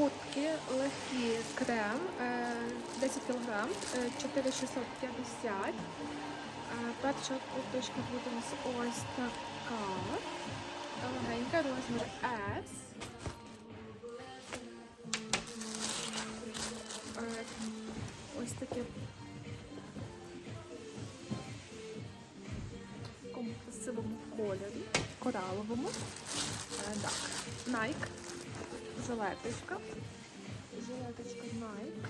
Куртки легкі крем, е, 10 кг, 4650. Е, Перша курточка буде у нас ось така. Легенька, розмір S. Е, Ось таке в красивому кольорі, кораловому. Е, Так, Nike, жилеточка. Жилеточка Nike.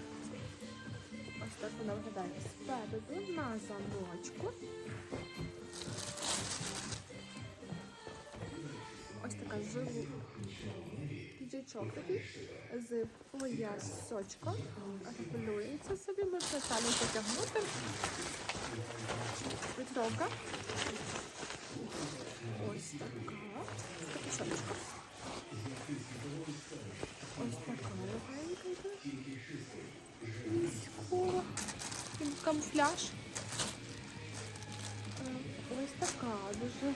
Ось так вона виглядає спереду на замочку. Ось така живу піджачок такий з поясочком. Регулюється собі, можна самі потягнути. Вітровка. Ось така. З капюшоночком. Камуфляж. Е, Ось така дуже.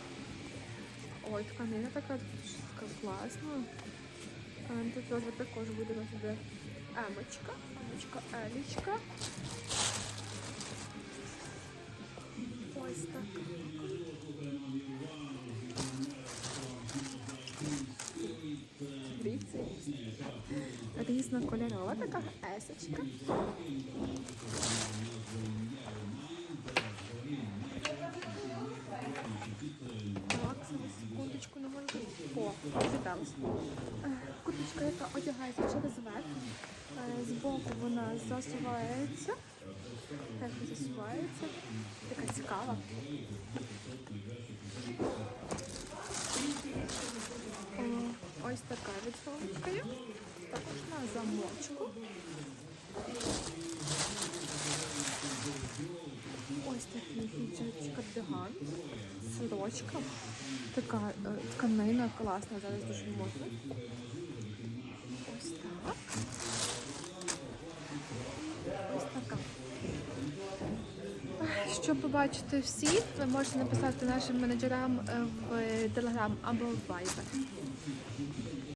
Ой, тканина така дуже класна. Е, Тут розмір також буде на себе емочка, емочка, елічка. Ось так. Дивіться. Різнокольорова така есочка. Так, зараз секундочку не можу. О, розібралась. Е, Курточка, яка одягається через верх. Е, Збоку вона засувається. Так, засувається. Така цікава. Ось така відсовочка. Також на замочку. Ось такий кардиган, сорочка. Така е, тканина класна, зараз дуже модна. Ось так. Ось така. Щоб побачити всі, ви можете написати нашим менеджерам е, в Telegram або в Viber.